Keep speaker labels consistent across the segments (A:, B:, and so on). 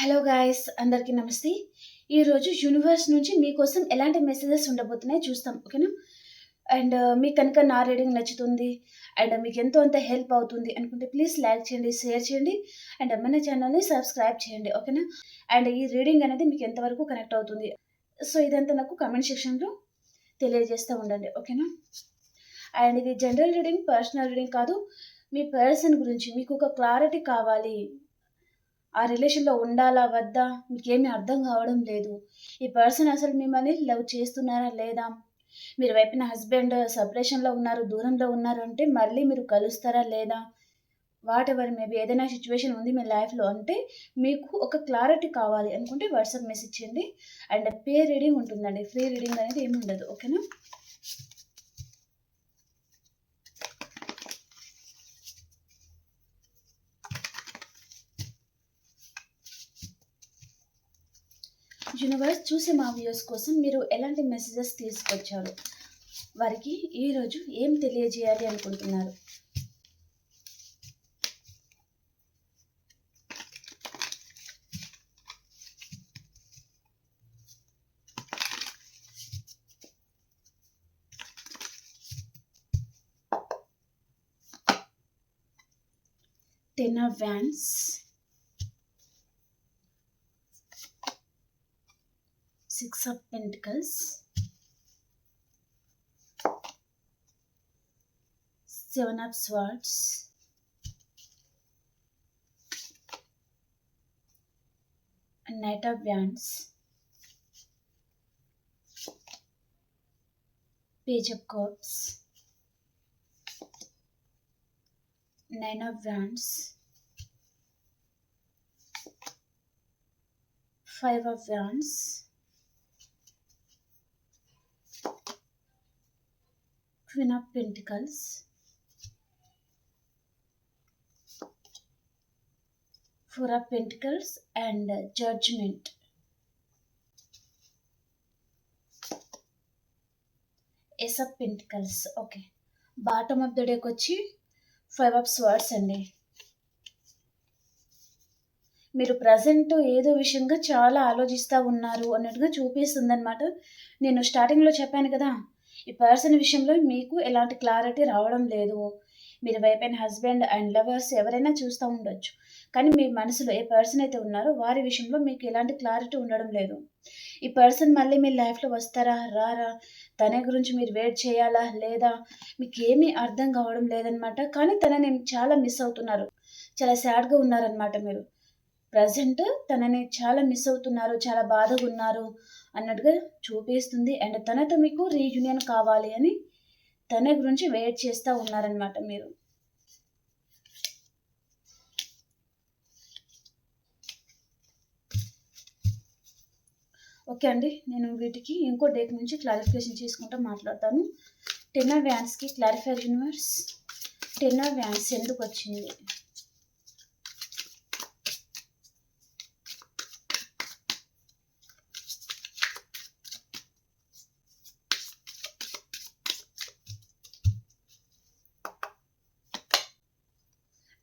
A: Hello guys అందరికీ నమస్తే. ఈరోజు యూనివర్స్ నుంచి మీకోసం ఎలాంటి మెసేజెస్ ఉండబోతున్నాయి చూస్తాం ఓకేనా అండ్ మీకు కనుక నా రీడింగ్ నచ్చుతుంది అండ్ uh, మీకు ఎంతో అంత హెల్ప్ అవుతుంది అనుకుంటే ప్లీజ్ లైక్ చేయండి షేర్ చేయండి అండ్ uh, మన ఛానల్ని సబ్స్క్రైబ్ చేయండి ఓకేనా అండ్ ఈ రీడింగ్ అనేది మీకు ఎంతవరకు కనెక్ట్ అవుతుంది? సో ఇదంతా నాకు కమెంట్ సెక్షన్లో తెలియజేస్తూ ఉండండి ఓకేనా అండ్ ఇది జనరల్ రీడింగ్ పర్సనల్ రీడింగ్ కాదు. మీ పర్సన్ గురించి మీకు ఒక క్లారిటీ కావాలి. ఆ రిలేషన్లో ఉండాలా వద్దా? మీకేమీ అర్థం కావడం లేదు. ఈ పర్సన్ అసలు మిమ్మల్ని లవ్ చేస్తున్నారా లేదా? మీరు వైపున హస్బెండ్ సపరేషన్లో ఉన్నారు దూరంలో ఉన్నారు అంటే మళ్ళీ మీరు కలుస్తారా లేదా? వాట్ ఎవర్ మేబీ ఏదైనా సిచ్యువేషన్ ఉంది మీ లైఫ్లో అంటే మీకు ఒక క్లారిటీ కావాలి అనుకుంటే వాట్సాప్ మెసేజ్ చేయండి. అండ్ పే రీడింగ్ ఉంటుందండి. ఫ్రీ రీడింగ్ అనేది ఏమి ఉండదు. ఓకేనా? యూనివర్స్ చూసే మా వ్యూస్ కోసం మీరు ఎలాంటి మెసేజెస్ తీసుకొచ్చారు? వారికి ఈరోజు ఏం తెలియజేయాలి అనుకుంటున్నారు? Ten of wands six of pentacles seven of swords. Knight of wands. Page of cups. Nine of wands. Five of wands queen of pentacles four of pentacles and judgement ace of pentacles okay bottom of the డేకి వచ్చి five of swords అండి. మీరు present ఏదో విషయంగా చాలా ఆలోచిస్తూ ఉన్నారు అన్నట్టుగా చూపిస్తుంది అనమాట నేను స్టార్టింగ్లో చెప్పాను కదా ఈ పర్సన్ విషయంలో మీకు ఎలాంటి క్లారిటీ రావడం లేదు. మీరు వైపైన హస్బెండ్ అండ్ లవర్స్ ఎవరైనా చూస్తూ ఉండొచ్చు. కానీ మీ మనసులో ఏ పర్సన్ అయితే ఉన్నారో వారి విషయంలో మీకు ఎలాంటి క్లారిటీ ఉండడం లేదు. ఈ పర్సన్ మళ్ళీ మీ లైఫ్లో వస్తారా రారా? తన గురించి మీరు వెయిట్ చేయాలా లేదా? మీకు ఏమీ అర్థం కావడం లేదనమాట కానీ తనని చాలా మిస్ అవుతున్నారు. చాలా సాడ్గా ఉన్నారనమాట మీరు. ప్రజెంట్ తనని చాలా మిస్ అవుతున్నారు చాలా బాధగా ఉన్నారు అన్నట్టుగా చూపిస్తుంది. అండ్ తనతో మీకు రీయూనియన్ కావాలి అని తన గురించి వెయిట్ చేస్తూ ఉన్నారనమాట మీరు. ఓకే అండి నేను వీటికి ఇంకో డేట్ నుంచి క్లారిఫికేషన్ చేసుకుంటూ మాట్లాడతాను. టెన్ వ్యాన్స్కి క్లారిఫైర్ యూనివర్స్ టెన్ వ్యాన్స్ ఎందుకు వచ్చింది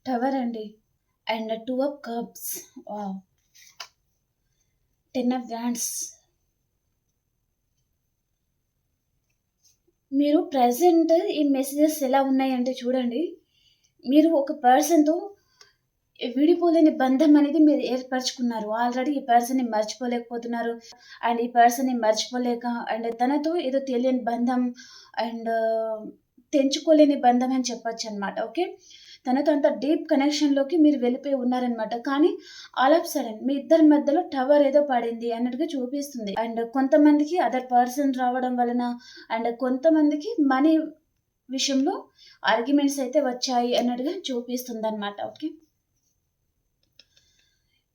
A: టవర్ అండి and two of cups ten of wands మీరు ప్రజెంట్ ఈ మెసేజెస్ ఎలా ఉన్నాయంటే చూడండి. మీరు ఒక పర్సన్తో విడిపోలేని బంధం అనేది మీరు ఏర్పరచుకున్నారు. ఆల్రెడీ ఈ పర్సన్ని మర్చిపోలేకపోతున్నారు. అండ్ ఈ పర్సన్ని మర్చిపోలేక అండ్ తనతో ఏదో తెలియని బంధం అండ్ uh, తెంచుకోలేని బంధం అని చెప్పొచ్చు అనమాట ఓకే తనతో అంత డీప్ కనెక్షన్లోకి మీరు వెళ్ళిపోయి ఉన్నారనమాట కానీ ఆల్ ఆఫ్ సడన్ మీ ఇద్దరి మధ్యలో టవర్ ఏదో పడింది అన్నట్టుగా చూపిస్తుంది. అండ్ కొంతమందికి అదర్ పర్సన్ రావడం వలన అండ్ కొంతమందికి మనీ విషయంలో ఆర్గ్యుమెంట్స్ అయితే వచ్చాయి అన్నట్టుగా చూపిస్తుంది అనమాట ఓకే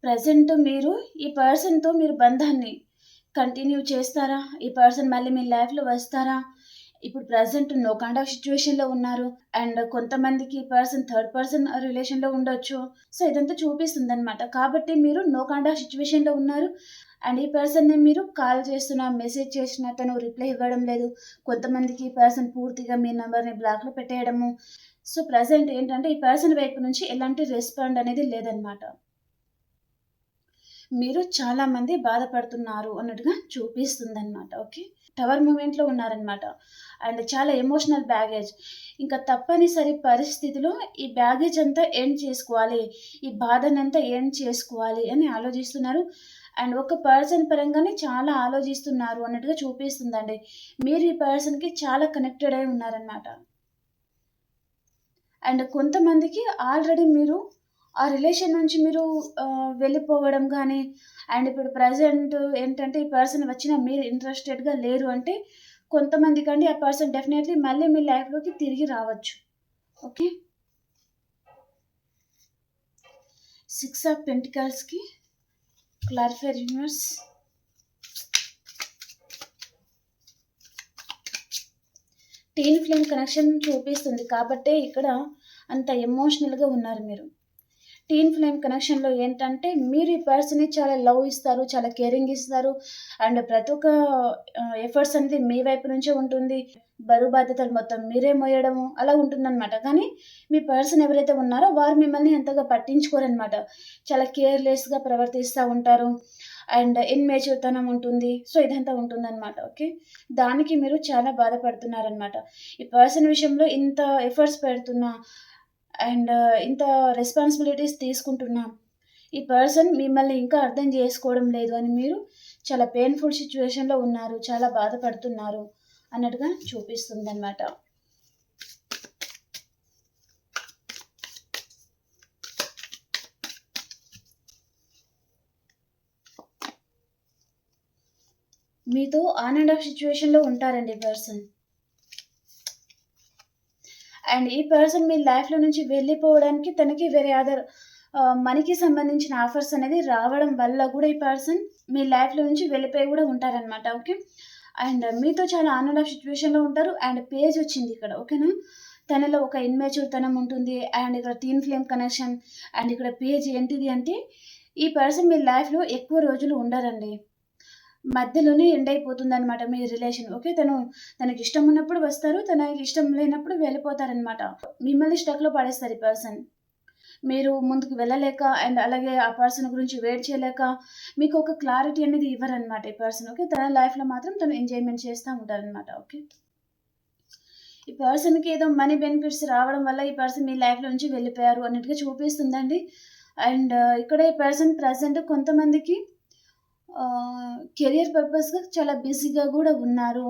A: ప్రజెంట్ మీరు ఈ పర్సన్తో మీరు బంధాన్ని కంటిన్యూ చేస్తారా? ఈ పర్సన్ మళ్ళీ మీ లైఫ్లో వస్తారా? ఇప్పుడు ప్రజెంట్ నో కైండ్ ఆఫ్ సిచ్యువేషన్లో ఉన్నారు. అండ్ కొంతమందికి పర్సన్ థర్డ్ పర్సన్ రిలేషన్లో ఉండొచ్చు. సో ఇదంతా చూపిస్తుంది అనమాట కాబట్టి మీరు నో కైండ్ ఆఫ్ సిచ్యువేషన్లో ఉన్నారు. అండ్ ఈ పర్సన్ని మీరు కాల్ చేస్తున్నా మెసేజ్ చేసినా తను రిప్లై ఇవ్వడం లేదు. కొంతమందికి ఈ పర్సన్ పూర్తిగా మీ నెంబర్ని బ్లాక్లో పెట్టేయడము. సో ప్రజెంట్ ఏంటంటే ఈ పర్సన్ వైపు నుంచి ఎలాంటి రెస్పాండ్ అనేది లేదనమాట మీరు చాలామంది బాధపడుతున్నారు అన్నట్టుగా చూపిస్తుందనమాట ఓకే టవర్ మూమెంట్లో ఉన్నారనమాట అండ్ చాలా ఎమోషనల్ బ్యాగేజ్. ఇంకా తప్పనిసరి పరిస్థితిలో ఈ బ్యాగేజ్ అంతా ఎండ్ చేసుకోవాలి. ఈ బాధనంతా ఎండ్ చేసుకోవాలి అని ఆలోచిస్తున్నారు. అండ్ ఒక పర్సన్ పరంగానే చాలా ఆలోచిస్తున్నారు అన్నట్టుగా చూపిస్తుందండి. మీరు ఈ పర్సన్కి చాలా కనెక్టెడ్ అయి ఉన్నారనమాట అండ్ కొంతమందికి ఆల్రెడీ మీరు ఆ రిలేషన్ నుంచి మీరు వెళ్ళిపోవడం కానీ అండ్ ఇప్పుడు ప్రజెంట్ ఏంటంటే ఈ పర్సన్ వచ్చిన మీరు ఇంట్రెస్టెడ్గా లేరు అంటే కొంతమంది కంటే ఆ పర్సన్ డెఫినెట్లీ మళ్ళీ మీ లైఫ్లోకి తిరిగి రావచ్చు. Okay? Six of పెంటికల్స్కి clarifier universe. Twin flame connection చూపిస్తుంది కాబట్టే ఇక్కడ అంత ఎమోషనల్గా ఉన్నారు మీరు. టీన్ ఫ్లేమ్ కనెక్షన్లో ఏంటంటే మీరు ఈ పర్సన్ని చాలా లవ్ ఇస్తారు చాలా కేరింగ్ ఇస్తారు అండ్ ప్రతి ఒక్క ఎఫర్ట్స్ అనేది మీ వైపు నుంచే ఉంటుంది. బరువు బాధ్యతలు మొత్తం మీరే మోయడము అలా ఉంటుందన్నమాట. కానీ మీ పర్సన్ ఎవరైతే ఉన్నారో వారు మిమ్మల్ని అంతగా పట్టించుకోరనమాట చాలా కేర్లెస్గా ప్రవర్తిస్తూ ఉంటారు అండ్ ఇన్మేచ్యూర్తనం ఉంటుంది. సో ఇదంతా ఉంటుందన్నమాట ఓకే? దానికి మీరు చాలా బాధపడుతున్నారనమాట ఈ పర్సన్ విషయంలో ఇంత ఎఫర్ట్స్ పెడుతున్నా అండ్ ఇంత రెస్పాన్సిబిలిటీస్ తీసుకుంటున్నా. ఈ పర్సన్ మిమ్మల్ని ఇంకా అర్థం చేసుకోవడం లేదు అని మీరు చాలా పెయిన్ఫుల్ సిచ్యువేషన్లో ఉన్నారు చాలా బాధపడుతున్నారు అన్నట్టుగా చూపిస్తుంది అనమాట మీతో ఆన్ అండ్ ఆఫ్ సిచ్యువేషన్లో ఉంటారండి ఈ పర్సన్ అండ్ ఈ పర్సన్ మీ లైఫ్లో నుంచి వెళ్ళిపోవడానికి తనకి వేరే అదర్ మనీకి సంబంధించిన ఆఫర్స్ అనేది రావడం వల్ల కూడా ఈ పర్సన్ మీ లైఫ్లో నుంచి వెళ్ళిపోయి కూడా ఉంటారనమాట ఓకే? అండ్ మీతో చాలా ఆన్ అండ్ ఆఫ్ సిచ్యువేషన్లో ఉంటారు. అండ్ పేజ్ వచ్చింది ఇక్కడ ఓకేనా? తనలో ఒక ఇన్మెచ్యూర్ ఉంటుంది. అండ్ ఇక్కడ టీన్ ఫ్లేమ్ కనెక్షన్ అండ్ ఇక్కడ పేజ్ ఏంటిది అంటే ఈ పర్సన్ మీ లైఫ్లో ఎక్కువ రోజులు ఉండరండి. మధ్యలోనే ఎండ్ అయిపోతుంది అనమాట మీ రిలేషన్ ఓకే తను తనకి ఇష్టం ఉన్నప్పుడు వస్తారు తనకి ఇష్టం లేనప్పుడు వెళ్ళిపోతారనమాట మిమ్మల్ని స్టక్లో పడేస్తారు ఈ పర్సన్ మీరు ముందుకు వెళ్ళలేక అండ్ అలాగే ఆ పర్సన్ గురించి వెయిట్ చేయలేక మీకు ఒక క్లారిటీ అనేది ఇవ్వరనమాట ఈ పర్సన్ ఓకే తన లైఫ్లో మాత్రం తను ఎంజాయ్మెంట్ చేస్తూ ఉంటారనమాట ఓకే ఈ పర్సన్కి ఏదో మనీ బెనిఫిట్స్ రావడం వల్ల ఈ పర్సన్ మీ లైఫ్లో నుంచి వెళ్ళిపోయారు అన్నట్టుగా చూపిస్తుందండి. అండ్ uh, ఇక్కడ ఈ పర్సన్ ప్రజెంట్ కొంతమందికి కెరియర్ పర్పస్గా చాలా బిజీగా కూడా ఉన్నారు.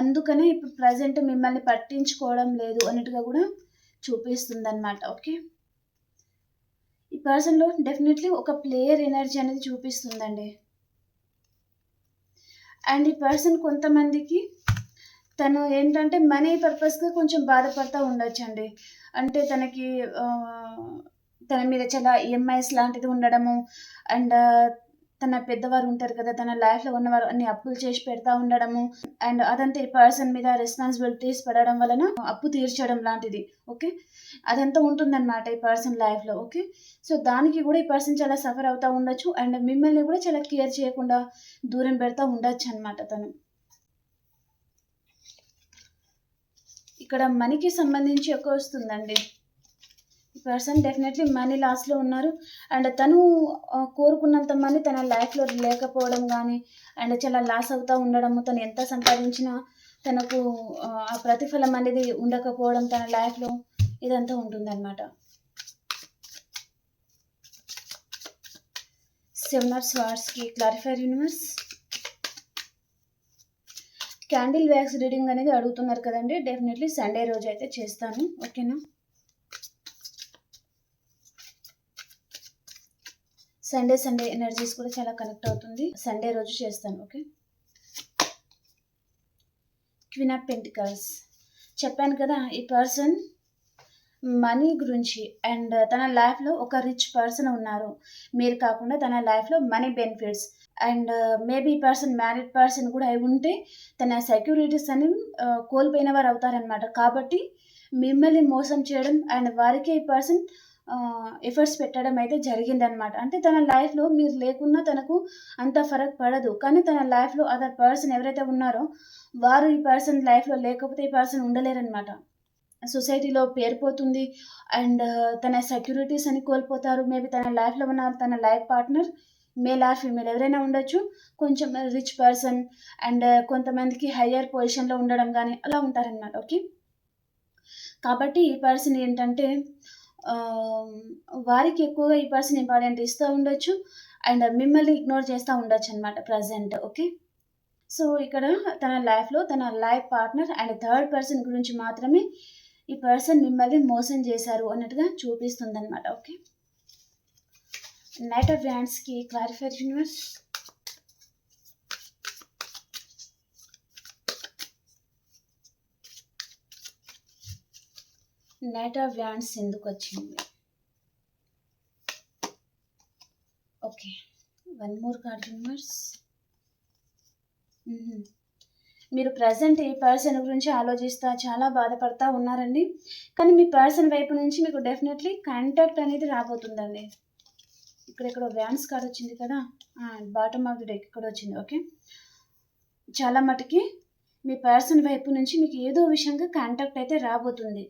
A: అందుకనే ఇప్పుడు ప్రజెంట్ మిమ్మల్ని పట్టించుకోవడం లేదు అన్నట్టుగా కూడా చూపిస్తుంది అనమాట ఓకే ఈ పర్సన్లో డెఫినెట్లీ ఒక ప్లేయర్ ఎనర్జీ అనేది చూపిస్తుందండి. అండ్ ఈ పర్సన్ కొంతమందికి తను ఏంటంటే మనీ పర్పస్గా కొంచెం బాధపడతా ఉండొచ్చండి. అంటే తనకి తన మీద చాలా ఈఎంఐస్ లాంటిది ఉండడము అండ్ తన పెద్దవారు ఉంటారు కదా తన లైఫ్లో ఉన్నవారు అన్ని అప్పులు చేసి పెడతా ఉండడము అండ్ అదంతా ఈ పర్సన్ మీద రెస్పాన్సిబిలిటీస్ పడడం వలన అప్పు తీర్చడం లాంటిది ఓకే అదంతా ఉంటుందన్నమాట ఈ పర్సన్ లైఫ్లో ఓకే సో దానికి కూడా ఈ పర్సన్ చాలా సఫర్ అవుతూ ఉండొచ్చు అండ్ మిమ్మల్ని కూడా చాలా కేర్ చేయకుండా దూరం పెడతా ఉండొచ్చు అనమాట తను. ఇక్కడ మనీకి సంబంధించి ఎక్కువ వస్తుందండి. పర్సన్ డెఫినెట్లీ మనీ లాస్లో ఉన్నారు. అండ్ తను కోరుకున్నంత మనీ తన లైఫ్లో లేకపోవడం కానీ అండ్ చాలా లాస్ అవుతూ ఉండడము తను ఎంత సంపాదించినా తనకు ఆ, ప్రతిఫలం అనేది ఉండకపోవడం తన లైఫ్లో ఇదంతా ఉంటుందన్నమాట. సెమినార్ స్వార్స్కి clarifier universe candle wax reading అనేది అడుగుతున్నారు కదండి. డెఫినెట్లీ సండే రోజు అయితే చేస్తాను ఓకేనా సండే సండే ఎనర్జీస్ కూడా చాలా కనెక్ట్ అవుతుంది. సండే రోజు చేస్తాను ఓకే క్విన్ ఆఫ్ పెంటికల్స్ చెప్పాను కదా ఈ పర్సన్ మనీ గురించి అండ్ తన లైఫ్లో ఒక రిచ్ పర్సన్ ఉన్నారు. మీరు కాకుండా తన లైఫ్లో money benefits and maybe person married person కూడా అయి ఉంటే తన సెక్యూరిటీస్ అని uh, కోల్పోయిన వారు అవుతారనమాట కాబట్టి మిమ్మల్ని మోసం చేయడం అండ్ వారికి ఈ పర్సన్ ఎఫర్ట్స్ పెట్టడం అయితే జరిగిందనమాట అంటే తన లైఫ్లో మీరు లేకున్నా తనకు అంత ఫరక్ పడదు. కానీ తన లైఫ్లో అదర్ పర్సన్ ఎవరైతే ఉన్నారో వారు ఈ పర్సన్ లైఫ్లో లేకపోతే ఈ పర్సన్ ఉండలేరనమాట సొసైటీలో పేరుపోతుంది. అండ్ తన సెక్యూరిటీస్ అని కోల్పోతారు. మేబీ తన లైఫ్లో ఉన్న తన life partner male or female ఎవరైనా ఉండొచ్చు. కొంచెం రిచ్ పర్సన్ అండ్ కొంతమందికి హయ్యర్ పొజిషన్లో ఉండడం కానీ అలా ఉంటారనమాట ఓకే కాబట్టి ఈ పర్సన్ ఏంటంటే వారికి ఎక్కువగా ఈ పర్సన్ ఇంపార్టెంట్ ఇస్తూ ఉండొచ్చు. అండ్ మిమ్మల్ని ఇగ్నోర్ చేస్తూ ఉండొచ్చు అనమాట ప్రజెంట్ ఓకే? సో ఇక్కడ తన లైఫ్లో తన life partner and third person గురించి మాత్రమే ఈ పర్సన్ మిమ్మల్ని మోసం చేశారు అన్నట్టుగా చూపిస్తుంది అనమాట okay? Knight of వ్యాండ్స్కి clarified universe knight of wands ఎందుకు వచ్చింది? Okay. One more card universe మీరు ప్రజెంట్ ఈ పర్సన్ గురించి ఆలోచిస్తా చాలా బాధపడతా ఉన్నారండి. కానీ మీ పర్సన్ వైపు నుంచి మీకు డెఫినెట్లీ కాంటాక్ట్ అనేది రాబోతుందండి. ఇక్కడ ఇక్కడ వ్యాన్స్ కార్డ్ వచ్చింది కదా? బాటమ్ ఆఫ్ ది డెక్ ఇక్కడ వచ్చింది ఓకే? చాలా మటుకి మీ పర్సన్ వైపు నుంచి మీకు ఏదో విషయంగా కాంటాక్ట్ అయితే రాబోతుంది.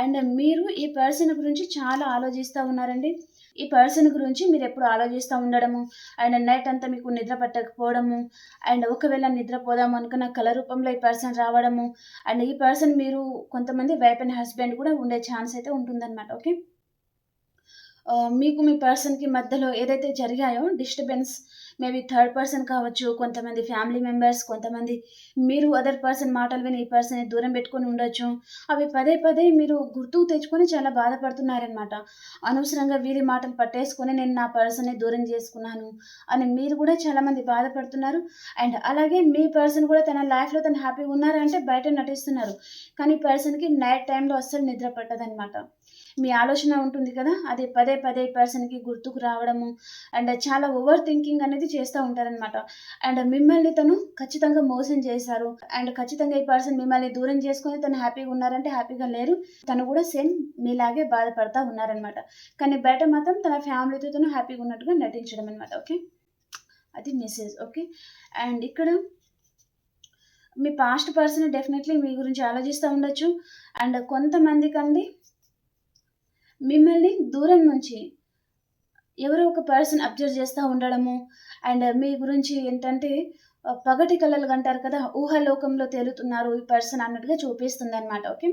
A: అండ్ మీరు ఈ పర్సన్ గురించి చాలా ఆలోచిస్తూ ఉన్నారండి. ఈ పర్సన్ గురించి మీరు ఎప్పుడు ఆలోచిస్తూ ఉండడము అండ్ నైట్ అంతా మీకు నిద్ర పట్టకపోవడము అండ్ ఒకవేళ నిద్రపోదాము అనుకున్న కళ రూపంలో ఈ పర్సన్ రావడము అండ్ ఈ పర్సన్ మీరు కొంతమంది వైఫ్ అండ్ హస్బెండ్ కూడా ఉండే ఛాన్స్ అయితే ఉంటుందన్నమాట ఓకే? మీకు మీ పర్సన్కి మధ్యలో ఏదైతే జరిగాయో డిస్టర్బెన్స్ మేబీ థర్డ్ పర్సన్ కావచ్చు కొంతమంది ఫ్యామిలీ మెంబర్స్ కొంతమంది మీరు అదర్ పర్సన్ మాటలు విని ఈ పర్సన్ దూరం పెట్టుకొని ఉండొచ్చు. అవి పదే పదే మీరు గుర్తుకు తెచ్చుకొని చాలా బాధపడుతున్నారనమాట అనవసరంగా వీరి మాటలు పట్టేసుకొని నేను నా పర్సన్ని దూరం చేసుకున్నాను అని మీరు కూడా చాలామంది బాధపడుతున్నారు. అండ్ అలాగే మీ పర్సన్ కూడా తన లైఫ్లో తను హ్యాపీగా ఉన్నారంటే బయట నటిస్తున్నారు. కానీ పర్సన్కి నైట్ టైంలో అస్సలు నిద్ర పట్టదనమాట మీ ఆలోచన ఉంటుంది కదా? అది పదే పదే పర్సన్కి గుర్తుకు రావడము అండ్ చాలా ఓవర్ థింకింగ్ అనేది చేస్తూ ఉంటారనమాట అండ్ మిమ్మల్ని తను ఖచ్చితంగా మోసం చేశారు. అండ్ ఖచ్చితంగా ఈ పర్సన్ మిమ్మల్ని దూరం చేసుకొని తను హ్యాపీగా ఉన్నారంటే హ్యాపీగా లేరు. తను కూడా సేమ్ మీలాగే బాధపడతా ఉన్నారనమాట కానీ బయట మాత్రం తన ఫ్యామిలీతో తను హ్యాపీగా ఉన్నట్టుగా నటించడం అనమాట ఓకే అది మెసేజ్ ఓకే అండ్ ఇక్కడ మీ పాస్ట్ పర్సన్ డెఫినెట్లీ మీ గురించి ఆలోచిస్తూ ఉండొచ్చు. అండ్ కొంతమందికండి మిమ్మల్ని దూరం నుంచి ఎవరో ఒక పర్సన్ అబ్జర్వ్ చేస్తూ ఉండడము. అండ్ మీ గురించి ఏంటంటే పగటి కళలు అంటారు కదా ఊహలోకంలో తేలుతున్నారు ఈ పర్సన్ అన్నట్టుగా చూపిస్తుంది అనమాట ఓకే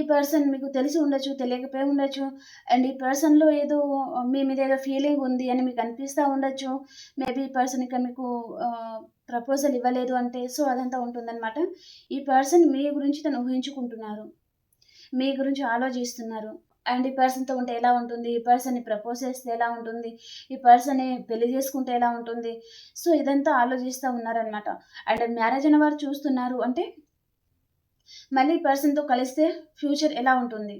A: ఈ పర్సన్ మీకు తెలిసి ఉండొచ్చు తెలియకపోయి ఉండొచ్చు. అండ్ ఈ పర్సన్లో ఏదో మీ మీద ఏదో ఫీలింగ్ ఉంది అని మీకు అనిపిస్తూ ఉండొచ్చు. మేబీ ఈ పర్సన్ ఇక్కడ మీకు ప్రపోజల్ ఇవ్వలేదు అంటే సో అదంతా ఉంటుందన్నమాట. ఈ పర్సన్ మీ గురించి తను ఊహించుకుంటున్నారు. మీ గురించి ఆలోచిస్తున్నారు. అండ్ ఈ పర్సన్తో ఉంటే ఎలా ఉంటుంది? ఈ పర్సన్ని ప్రపోజ్ చేస్తే ఎలా ఉంటుంది? ఈ పర్సన్ని పెళ్ళి చేసుకుంటే ఎలా ఉంటుంది? సో ఇదంతా ఆలోచిస్తూ ఉన్నారనమాట అండ్ మ్యారేజ్ అయిన వారు చూస్తున్నారు అంటే మళ్ళీ ఈ పర్సన్తో కలిస్తే ఫ్యూచర్ ఎలా ఉంటుంది?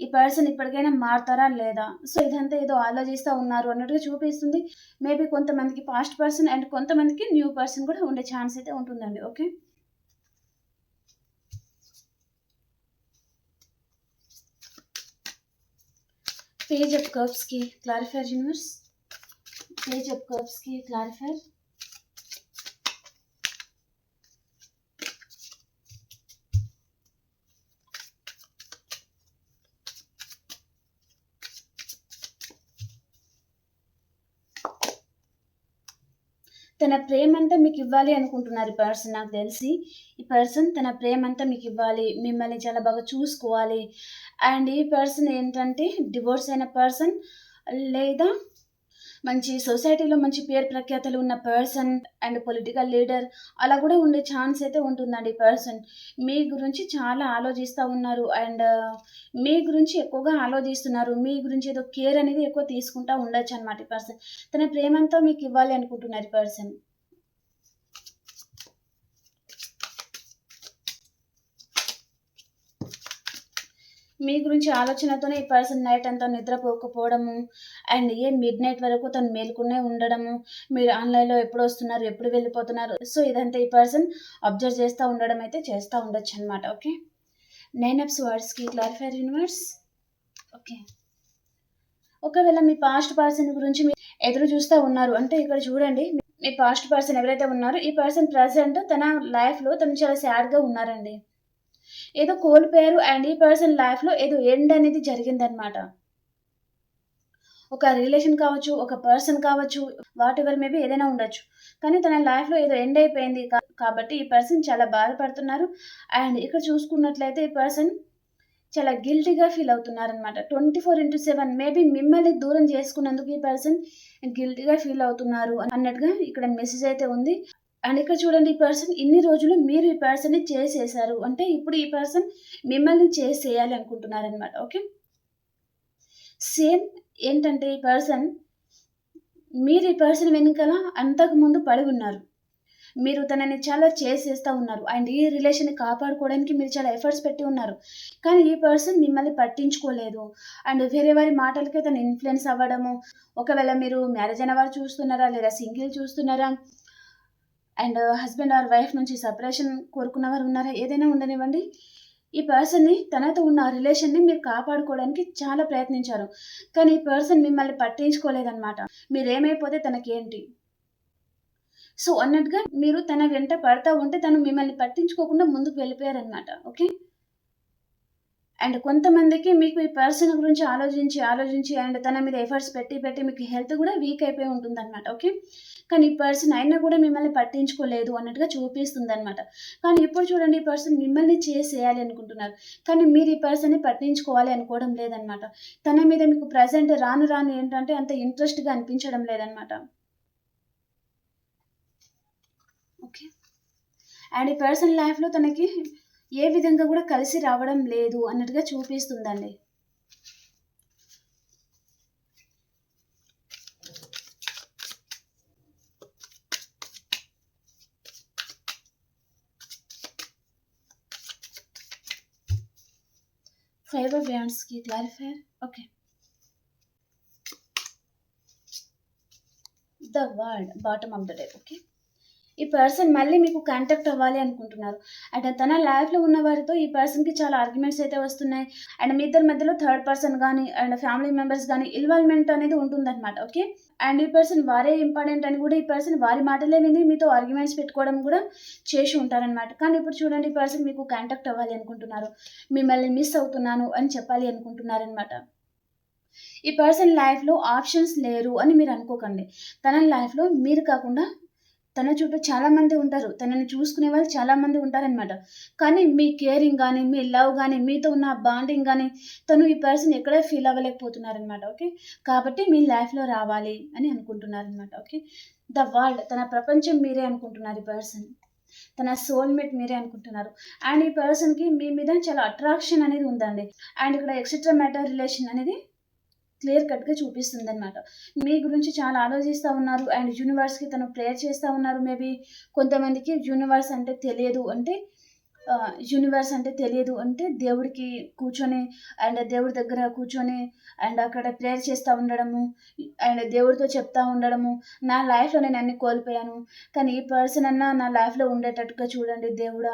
A: ఈ పర్సన్ ఇప్పటికైనా మారుతారా లేదా? సో ఇదంతా ఏదో ఆలోచిస్తూ ఉన్నారు అన్నట్టుగా చూపిస్తుంది. మేబీ కొంతమందికి పాస్ట్ పర్సన్ అండ్ కొంతమందికి న్యూ పర్సన్ కూడా ఉండే ఛాన్స్ అయితే ఉంటుందండి. ఓకే? పేజ్ ఆఫ్ కప్స్కి క్లారిఫైర్ యూనివర్స్ పేజ్ ఆఫ్ కప్స్కి క్లారిఫైర్ తన ప్రేమంతా మీకు ఇవ్వాలి అనుకుంటున్నారు పర్సన్ నాకు తెలిసి. ఈ పర్సన్ తన ప్రేమంతా మీకు ఇవ్వాలి మిమ్మల్ని చాలా బాగా చూసుకోవాలి. అండ్ ఈ పర్సన్ ఏంటంటే డివోర్స్ అయిన పర్సన్ లేదా మంచి సొసైటీలో మంచి పేరు ప్రఖ్యాతలు ఉన్న పర్సన్ అండ్ పొలిటికల్ లీడర్ అలా కూడా ఉండే ఛాన్స్ అయితే ఉంటుందండి పర్సన్ మీ గురించి చాలా ఆలోచిస్తూ ఉన్నారు అండ్ uh, మీ గురించి ఎక్కువగా ఆలోచిస్తున్నారు. మీ గురించి ఏదో కేర్ అనేది ఎక్కువ తీసుకుంటా ఉండొచ్చు అనమాట ఈ పర్సన్ తన ప్రేమంతా మీకు ఇవ్వాలి అనుకుంటున్నారు ఈ పర్సన్ మీ గురించి ఆలోచనతోనే ఈ పర్సన్ నైట్ అంతా నిద్రపోకపోవడము అండ్ ఏ మిడ్ నైట్ వరకు తను మేలుకునే ఉండడము మీరు ఆన్లైన్లో ఎప్పుడు వస్తున్నారు ఎప్పుడు వెళ్ళిపోతున్నారు సో ఇదంతా ఈ పర్సన్ అబ్జర్వ్ చేస్తూ ఉండడం అయితే చేస్తూ ఉండొచ్చు అనమాట ఓకే? నైన్ అప్స్ వర్డ్స్కి క్లారిఫైర్ యూనివర్స్ ఓకే. ఒకవేళ మీ పాస్ట్ పర్సన్ గురించి మీరు ఎదురు చూస్తూ ఉన్నారు అంటే ఇక్కడ చూడండి మీ పాస్ట్ పర్సన్ ఎవరైతే ఉన్నారో ఈ పర్సన్ ప్రజెంట్ తన లైఫ్లో తను చాలా సాడ్గా ఉన్నారండి. ఏదో కోల్పోయారు అండ్ ఈ పర్సన్ లైఫ్లో ఏదో ఎండ్ అనేది జరిగిందనమాట ఒక రిలేషన్ కావచ్చు ఒక పర్సన్ కావచ్చు వాట్ ఎవర్ మేబీ ఏదైనా ఉండొచ్చు. కానీ తన లైఫ్లో ఏదో ఎండ్ అయిపోయింది కాబట్టి ఈ పర్సన్ చాలా బాధపడుతున్నారు. అండ్ ఇక్కడ చూసుకున్నట్లయితే ఈ పర్సన్ చాలా గిల్టీగా ఫీల్ అవుతున్నారు అనమాట twenty four into seven maybe మిమ్మల్ని దూరం చేసుకున్నందుకు ఈ పర్సన్ గిల్టీగా ఫీల్ అవుతున్నారు అన్నట్టుగా ఇక్కడ మెసేజ్ అయితే ఉంది. అండ్ ఇక్కడ చూడండి ఈ పర్సన్ ఇన్ని రోజులు మీరు ఈ పర్సన్ని చేసేసారు అంటే ఇప్పుడు ఈ పర్సన్ మిమ్మల్ని చేసేయాలి అనుకుంటున్నారనమాట ఓకే సేమ్ ఏంటంటే ఈ పర్సన్ మీరు ఈ పర్సన్ వెనుకల అంతకు ముందు పడి ఉన్నారు. మీరు తనని చాలా చేసేస్తూ ఉన్నారు. అండ్ ఈ రిలేషన్ కాపాడుకోవడానికి మీరు చాలా ఎఫర్ట్స్ పెట్టి ఉన్నారు. కానీ ఈ పర్సన్ మిమ్మల్ని పట్టించుకోలేదు. అండ్ వేరే వారి మాటలకే తను ఇన్ఫ్లుయెన్స్ అవ్వడము ఒకవేళ మీరు మ్యారేజ్ అయిన వారు చూస్తున్నారా లేదా సింగిల్ చూస్తున్నారా అండ్ హస్బెండ్ ఆర్ వైఫ్ నుంచి సపరేషన్ కోరుకున్న వారు ఉన్నారా? ఏదైనా ఉండనివ్వండి. ఈ పర్సన్ని తనతో ఉన్న ఆ రిలేషన్ని మీరు కాపాడుకోవడానికి చాలా ప్రయత్నించారు. కానీ ఈ పర్సన్ మిమ్మల్ని పట్టించుకోలేదన్నమాట. మీరు ఏమైపోతే తనకేంటి? సో అన్నట్టుగా మీరు తన వెంట పడతా ఉంటే తను మిమ్మల్ని పట్టించుకోకుండా ముందుకు వెళ్ళిపోయారనమాట ఓకే? అండ్ కొంతమందికి మీకు ఈ పర్సన్ గురించి ఆలోచించి ఆలోచించి అండ్ తన మీద ఎఫర్ట్స్ పెట్టి పెట్టి మీకు హెల్త్ కూడా వీక్ అయిపోయి ఉంటుంది అనమాట ఓకే? కానీ ఈ పర్సన్ అయినా కూడా మిమ్మల్ని పట్టించుకోలేదు అన్నట్టుగా చూపిస్తుంది అనమాట కానీ ఇప్పుడు చూడండి ఈ పర్సన్ మిమ్మల్ని చేసేయాలి అనుకుంటున్నారు. కానీ మీరు ఈ పర్సన్ని పట్టించుకోవాలి అనుకోవడం లేదనమాట తన మీద మీకు ప్రజెంట్ రాను రాను ఏంటంటే అంత ఇంట్రెస్ట్గా అనిపించడం లేదనమాట ఓకే అండ్ ఈ పర్సన్ లైఫ్లో తనకి ఏ విధంగా కూడా కలిసి రావడం లేదు అన్నట్టుగా చూపిస్తుందండి. Five ఆఫ్కి clarifier okay the word bottom of the day okay ఈ పర్సన్ మళ్ళీ మీకు కాంటాక్ట్ అవ్వాలి అనుకుంటున్నారు. అండ్ తన లైఫ్లో ఉన్న వారితో ఈ పర్సన్కి చాలా ఆర్గ్యుమెంట్స్ అయితే వస్తున్నాయి. అండ్ మీ ఇద్దరి మధ్యలో థర్డ్ పర్సన్ కానీ అండ్ ఫ్యామిలీ మెంబర్స్ కానీ ఇన్వాల్వ్మెంట్ అనేది ఉంటుందన్నమాట ఓకే అండ్ ఈ పర్సన్ వారే ఇంపార్టెంట్ అని కూడా ఈ పర్సన్ వారి మాటలే విని మీతో ఆర్గ్యుమెంట్స్ పెట్టుకోవడం కూడా చేసి ఉంటారనమాట కానీ ఇప్పుడు చూడండి ఈ పర్సన్ మీకు కాంటాక్ట్ అవ్వాలి అనుకుంటున్నారు. మిమ్మల్ని మిస్ అవుతున్నాను అని చెప్పాలి అనుకుంటున్నారనమాట ఈ పర్సన్ లైఫ్లో ఆప్షన్స్ లేరు అని మీరు అనుకోకండి. తన లైఫ్లో మీరు కాకుండా తన చుట్టూ చాలా మంది ఉంటారు. తనని చూసుకునే వాళ్ళు చాలా మంది ఉంటారనమాట కానీ మీ కేరింగ్ కానీ మీ లవ్ కానీ మీతో ఉన్న బాండింగ్ కానీ తను ఈ పర్సన్ ఎక్కడ ఫీల్ అవ్వలేకపోతున్నారనమాట ఓకే? కాబట్టి మీ లైఫ్లో రావాలి అని అనుకుంటున్నారనమాట ఓకే? ద వరల్డ్ తన ప్రపంచం మీరే అనుకుంటున్నారు ఈ పర్సన్ తన సోల్మేట్ మీరే అనుకుంటున్నారు. అండ్ ఈ పర్సన్కి మీ మీద చాలా అట్రాక్షన్ అనేది ఉందండి. అండ్ ఇక్కడ ఎక్సెట్రా మ్యాటర్ రిలేషన్ అనేది క్లియర్ కట్గా చూపిస్తుంది అనమాట మీ గురించి చాలా ఆలోచిస్తూ ఉన్నారు. అండ్ యూనివర్స్కి తను ప్రేయర్ చేస్తూ ఉన్నారు. మేబీ కొంతమందికి యూనివర్స్ అంటే తెలియదు అంటే యూనివర్స్ అంటే తెలియదు అంటే దేవుడికి కూర్చొని అండ్ దేవుడి దగ్గర కూర్చొని అండ్ అక్కడ ప్రేయర్ చేస్తూ ఉండడము అండ్ దేవుడితో చెప్తా ఉండడము నా లైఫ్లో నేను అన్ని కోల్పోయాను. కానీ ఈ పర్సన్ అన్నా నా లైఫ్లో ఉండేటట్టుగా చూడండి దేవుడా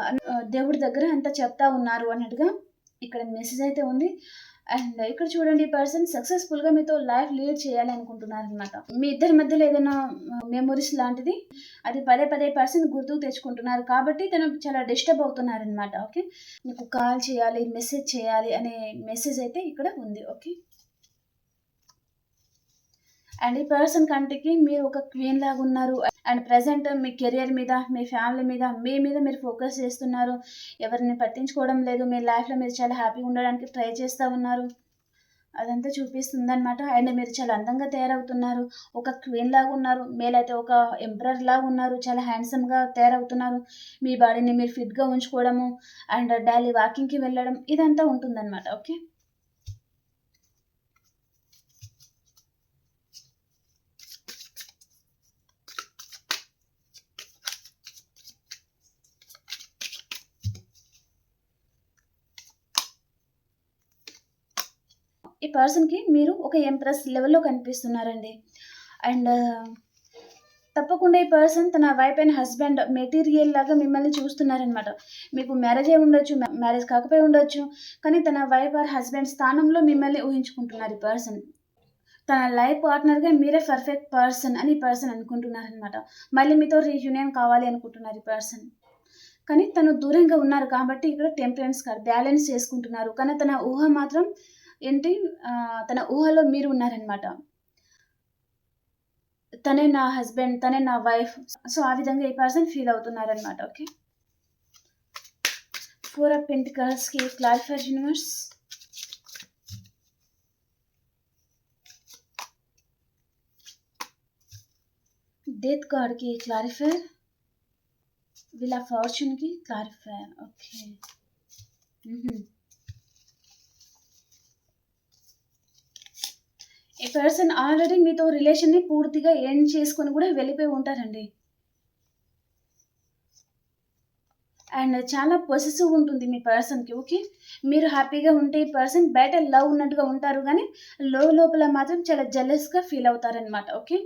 A: దేవుడి దగ్గర అంతా చెప్తా ఉన్నారు అన్నట్టుగా ఇక్కడ మెసేజ్ అయితే ఉంది. అండ్ ఇక్కడ చూడండి పర్సన్ పర్సన్ సక్సెస్ఫుల్గా మీతో లైఫ్ లీడ్ చేయాలి అనుకుంటున్నారు అనమాట మీ ఇద్దరి మధ్యలో ఏదైనా మెమొరీస్ లాంటిది అది పదే పదే పర్సన్ గుర్తుకు తెచ్చుకుంటున్నారు కాబట్టి తను చాలా డిస్టర్బ్ అవుతున్నారు అనమాట ఓకే? మీకు కాల్ చేయాలి మెసేజ్ చేయాలి అనే మెసేజ్ అయితే ఇక్కడ ఉంది ఓకే? అండ్ ఈ పర్సన్ కంటికి మీరు ఒక క్వీన్ లాగా ఉన్నారు. అండ్ ప్రజెంట్ మీ కెరియర్ మీద మీ ఫ్యామిలీ మీద మీ మీద మీరు ఫోకస్ చేస్తున్నారు. ఎవరిని పట్టించుకోవడం లేదు. మీ లైఫ్లో మీరు చాలా హ్యాపీగా ఉండడానికి ట్రై చేస్తూ ఉన్నారు. అదంతా చూపిస్తుంది అనమాట అండ్ మీరు చాలా అందంగా తయారవుతున్నారు. ఒక క్వీన్ లాగా ఉన్నారు. మేలైతే ఒక ఎంప్రర్ లాగా ఉన్నారు. చాలా హ్యాండ్సమ్గా తయారవుతున్నారు. మీ బాడీని మీరు ఫిట్గా ఉంచుకోవడము అండ్ డైలీ వాకింగ్కి వెళ్ళడం ఇదంతా ఉంటుందన్నమాట. ఓకే ఈ పర్సన్కి మీరు ఒక ఎంప్రెస్ లెవెల్లో కనిపిస్తున్నారండి. అండ్ తప్పకుండా ఈ పర్సన్ తన వైఫ్ అండ్ హస్బెండ్ మెటీరియల్ లాగా మిమ్మల్ని చూస్తున్నారనమాట మీకు మ్యారేజ్ అయి ఉండొచ్చు మ్యారేజ్ కాకపోయి ఉండొచ్చు కానీ తన వైఫ్ ఆర్ హస్బెండ్ స్థానంలో మిమ్మల్ని ఊహించుకుంటున్నారు ఈ పర్సన్. తన లైఫ్ పార్ట్నర్గా మీరే పర్ఫెక్ట్ పర్సన్ అని పర్సన్ అనుకుంటున్నారనమాట మళ్ళీ మీతో రీయూనియన్ కావాలి అనుకుంటున్నారు ఈ పర్సన్. కానీ తను దూరంగా ఉన్నారు కాబట్టి ఇక్కడ టెంపరెన్స్ కాదు బ్యాలెన్స్ చేసుకుంటున్నారు. కానీ తన ఊహ మాత్రం ఏంటి? ఆ, తన ఊహలో మీరు ఉన్నారనమాట తనే నా హస్బెండ్ తనే నా వైఫ్. సో ఆ విధంగా ఈ పర్సన్ ఫీల్ అవుతున్నారనమాట ఓకే? ఫోర్ ఆఫ్ పెంటికల్స్కి క్లారిఫైర్ యూనివర్స్ డెత్ కార్డ్కి క్లారిఫైర్ వీళ్ళ ఫార్చ్యూన్కి క్లారిఫైర్ ఓకే. ఈ పర్సన్ ఆల్రెడీ మీతో రిలేషన్ని పూర్తిగా ఎండ్ చేసుకొని కూడా వెళ్ళిపోయి ఉంటారండి. అండ్ చాలా పొసెసివ్ ఉంటుంది మీ పర్సన్కి ఓకే మీరు హ్యాపీగా ఉంటే ఈ పర్సన్ బయట లవ్ ఉన్నట్టుగా ఉంటారు కానీ లో లోపల మాత్రం చాలా జెలస్గా ఫీల్ అవుతారనమాట ఓకే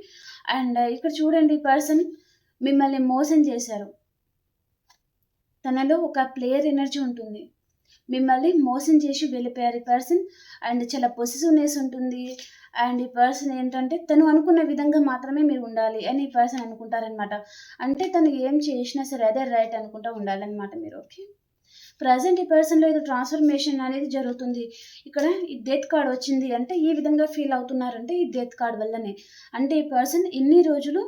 A: అండ్ ఇక్కడ చూడండి ఈ పర్సన్ మిమ్మల్ని మోసం చేశారు. తనలో ఒక ప్లేయర్ ఎనర్జీ ఉంటుంది. మిమ్మల్ని మోసం చేసి వెళ్ళిపోయారు ఈ పర్సన్ అండ్ చాలా పొసెసివ్నెస్ ఉంటుంది. అండ్ ఈ పర్సన్ ఏంటంటే తను అనుకున్న విధంగా మాత్రమే మీరు ఉండాలి అని ఈ పర్సన్ అనుకుంటారనమాట అంటే తను ఏం చేసినా సరే అదే రైట్ అనుకుంటూ ఉండాలన్నమాట మీరు ఓకే ప్రజెంట్ ఈ పర్సన్లో ఏదో ట్రాన్స్ఫర్మేషన్ అనేది జరుగుతుంది. ఇక్కడ ఈ డెత్ కార్డ్ వచ్చింది అంటే ఈ విధంగా ఫీల్ అవుతున్నారంటే ఈ డెత్ కార్డ్ వల్లనే. అంటే ఈ పర్సన్ ఇన్ని రోజులు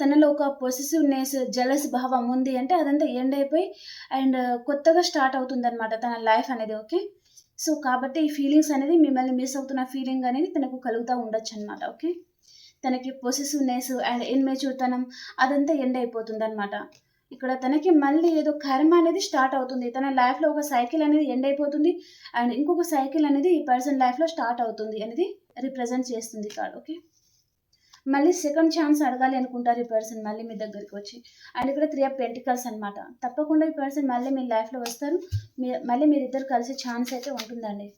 A: తనలో ఒక పొసెసివ్నెస్ జలస్ భావం ఉంది అంటే అదంతా ఎండ్ అయిపోయి అండ్ కొత్తగా స్టార్ట్ అవుతుంది అనమాట తన లైఫ్ అనేది ఓకే సో కాబట్టి ఈ ఫీలింగ్స్ అనేది మిమ్మల్ని మిస్ అవుతున్న ఫీలింగ్ అనేది తనకు కలుగుతూ ఉండొచ్చు అనమాట ఓకే తనకి పొసెసివ్నెస్ అండ్ ఇన్మెచ్యూర్తనం అదంతా ఎండ్ అయిపోతుంది అనమాట ఇక్కడ తనకి మళ్ళీ ఏదో కర్మ అనేది స్టార్ట్ అవుతుంది. తన లైఫ్లో ఒక సైకిల్ అనేది ఎండ్ అయిపోతుంది అండ్ ఇంకొక సైకిల్ అనేది ఈ పర్సన్ లైఫ్లో స్టార్ట్ అవుతుంది అనేది రిప్రజెంట్ చేస్తుంది కార్డ్ ఓకే మళ్ళీ సెకండ్ ఛాన్స్ అడగాలి అనుకుంటారు ఈ పర్సన్ మళ్ళీ మీ దగ్గరికి వచ్చి. అండ్ ఇక్కడ త్రీ ఆఫ్ పెంటికల్స్ అనమాట తప్పకుండా ఈ పర్సన్ మళ్ళీ మీ లైఫ్లో వస్తారు. మీ మళ్ళీ మీరిద్దరు కలిసే ఛాన్స్ అయితే ఉంటుందండి.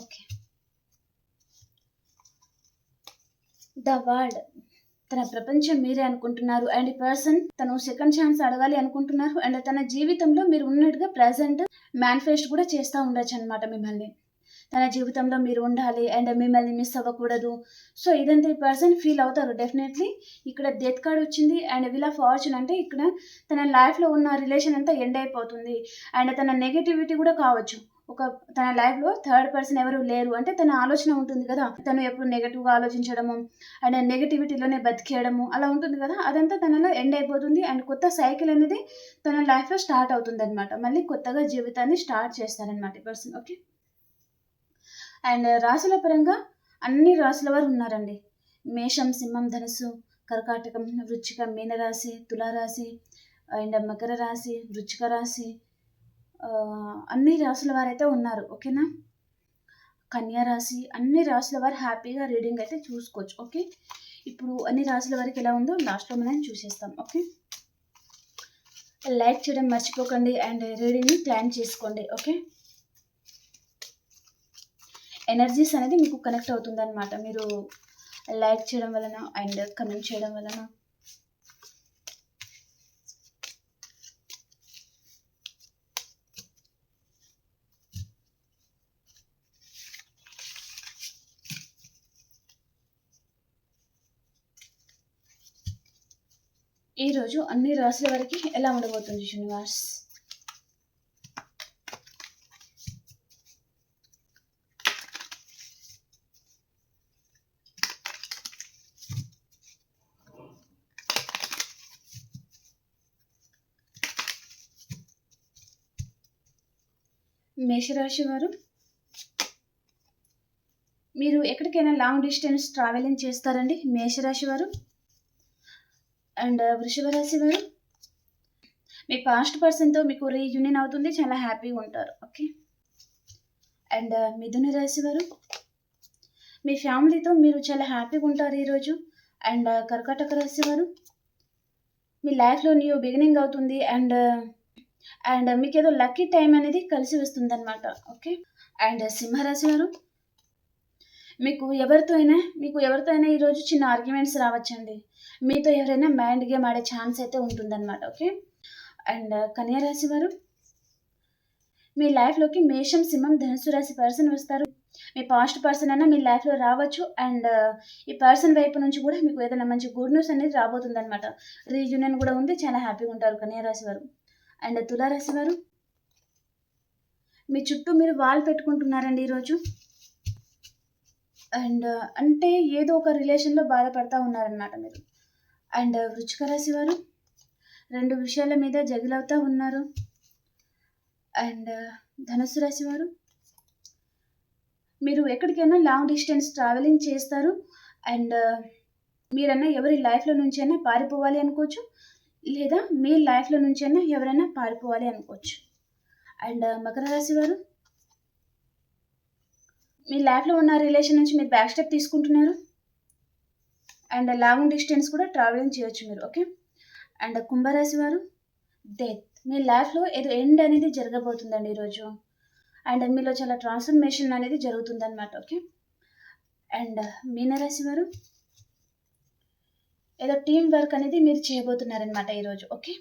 A: ఓకే ద వరల్డ్ తన ప్రపంచం మీరే అనుకుంటున్నారు. అండ్ ఈ పర్సన్ తను సెకండ్ ఛాన్స్ అడగాలి అనుకుంటున్నారు. అండ్ తన జీవితంలో మీరు ఉన్నట్టుగా ప్రజెంట్ మేనిఫెస్ట్ కూడా చేస్తూ ఉండొచ్చు అనమాట మిమ్మల్ని. తన జీవితంలో మీరు ఉండాలి అండ్ మిమ్మల్ని మిస్ అవ్వకూడదు. సో ఇదంతా ఈ పర్సన్ ఫీల్ అవుతారు. డెఫినెట్లీ ఇక్కడ డెత్ కార్డ్ వచ్చింది అండ్ విల్ ఆఫ్ ఫార్చ్యూన్ అంటే ఇక్కడ తన లైఫ్లో ఉన్న రిలేషన్ అంతా ఎండ్ అయిపోతుంది. అండ్ తన నెగటివిటీ కూడా కావచ్చు. ఒక తన లైఫ్లో థర్డ్ పర్సన్ ఎవరు లేరు. అంటే తన ఆలోచన ఉంటుంది కదా తను ఎప్పుడు నెగటివ్గా ఆలోచించడము అండ్ నెగటివిటీలోనే బతికేయడము అలా ఉంటుంది కదా. అదంతా తనలో ఎండ్ అయిపోతుంది అండ్ కొత్త సైకిల్ అనేది తన లైఫ్లో స్టార్ట్ అవుతుంది అనమాట మళ్ళీ కొత్తగా జీవితాన్ని స్టార్ట్ చేస్తారనమాట ఈ పర్సన్ ఓకే అండ్ రాశుల పరంగా అన్ని రాశుల వారు ఉన్నారండి. మేషం సింహం ధనుసు కర్కాటకం వృచ్చిక మీనరాశి తులారాశి అండ్ మకర రాశి వృచ్చిక రాశి అన్ని రాసుల వారైతే ఉన్నారు ఓకేనా? కన్యా రాశి అన్ని రాసుల వారు హ్యాపీగా రీడింగ్ అయితే చూసుకోవచ్చు ఓకే? ఇప్పుడు అన్ని రాసుల వారికి ఎలా ఉందో లాస్ట్లో మనం చూసేస్తాం ఓకే? లైక్ చేయడం మర్చిపోకండి అండ్ రీడింగ్ని ప్లాన్ చేసుకోండి ఓకే? ఎనర్జీస్ అనేది మీకు కనెక్ట్ అవుతుంది అనమాట మీరు లైక్ చేయడం వలన అండ్ కమెంట్ చేయడం వలన. ఈరోజు అన్ని రాసుల వరకు ఎలా ఉండబోతుంది యూనివర్స్? మేషరాశి వారు మీరు ఎక్కడికైనా లాంగ్ డిస్టెన్స్ ట్రావెలింగ్ చేస్తారండి మేషరాశి వారు? అండ్ uh, వృషభ రాశి వారు మీ పాస్ట్ పర్సన్తో మీకు రీయూనియన్ అవుతుంది. చాలా హ్యాపీగా ఉంటారు. ఓకే అండ్ uh, మిథున రాశి వారు మీ ఫ్యామిలీతో మీరు చాలా హ్యాపీగా ఉంటారు ఈరోజు. అండ్ uh, కర్కాటక రాశి వారు మీ లైఫ్లో న్యూ బిగినింగ్ అవుతుంది. అండ్ అండ్ మీకు ఏదో లక్కీ టైం అనేది కలిసి వస్తుంది అనమాట ఓకే అండ్ సింహరాశి వారు మీకు ఎవరితో అయినా మీకు ఎవరితో అయినా ఈరోజు చిన్న ఆర్గ్యుమెంట్స్ రావచ్చండి. మీతో ఎవరైనా మైండ్ గేమ్ ఆడే ఛాన్స్ అయితే ఉంటుందన్నమాట ఓకే? అండ్ కన్యా రాశి వారు మీ లైఫ్లోకి మేషం సింహం ధనుసు రాశి పర్సన్ వస్తారు. మీ పాస్ట్ పర్సన్ అయినా మీ లైఫ్లో రావచ్చు. అండ్ ఈ పర్సన్ వైపు నుంచి కూడా మీకు ఏదైనా మంచి గుడ్ న్యూస్ అనేది రాబోతుంది అనమాట రీయూనియన్ కూడా ఉంది. చాలా హ్యాపీగా ఉంటారు కన్యా రాశి వారు. అండ్ తులారాశి వారు మీ చుట్టూ మీరు వాల్ పెట్టుకుంటున్నారండి ఈరోజు. అండ్ అంటే ఏదో ఒక రిలేషన్లో బాధపడతా ఉన్నారనమాట మీరు. అండ్ వృచ్చిక రాశి వారు రెండు విషయాల మీద జగిలవుతూ ఉన్నారు. అండ్ ధనుసు రాశి వారు మీరు ఎక్కడికైనా లాంగ్ డిస్టెన్స్ ట్రావెలింగ్ చేస్తారు. అండ్ మీరన్నా ఎవరి లైఫ్లో నుంచి అయినా పారిపోవాలి అనుకోవచ్చు. లేదా మీ లైఫ్లో నుంచి అయినా ఎవరైనా పారిపోవాలి అనుకోవచ్చు. అండ్ మకర రాశి వారు మీ లైఫ్లో ఉన్న రిలేషన్ నుంచి మీరు బ్యాక్ స్టెప్ తీసుకుంటున్నారు. అండ్ లాంగ్ డిస్టెన్స్ కూడా ట్రావెలింగ్ చేయొచ్చు మీరు ఓకే? అండ్ కుంభరాశి వారు డెత్. మీ లైఫ్లో ఏదో ఎండ్ అనేది జరగబోతుందండి ఈరోజు. అండ్ మీలో చాలా ట్రాన్స్ఫర్మేషన్ అనేది జరుగుతుందన్నమాట ఓకే? అండ్ మీనరాశి వారు ఏదో టీం వర్క్ అనేది మీరు చేయబోతున్నారనమాట ఈరోజు ఓకే?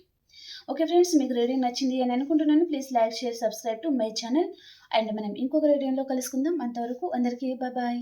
A: ఓకే ఫ్రెండ్స్ మీకు రీడింగ్ నచ్చింది అని అనుకుంటున్నాను. Please like share subscribe to my channel. And మనం ఇంకొక రీడింగ్లో కలుసుకుందాం. అంతవరకు అందరికీ బాయ్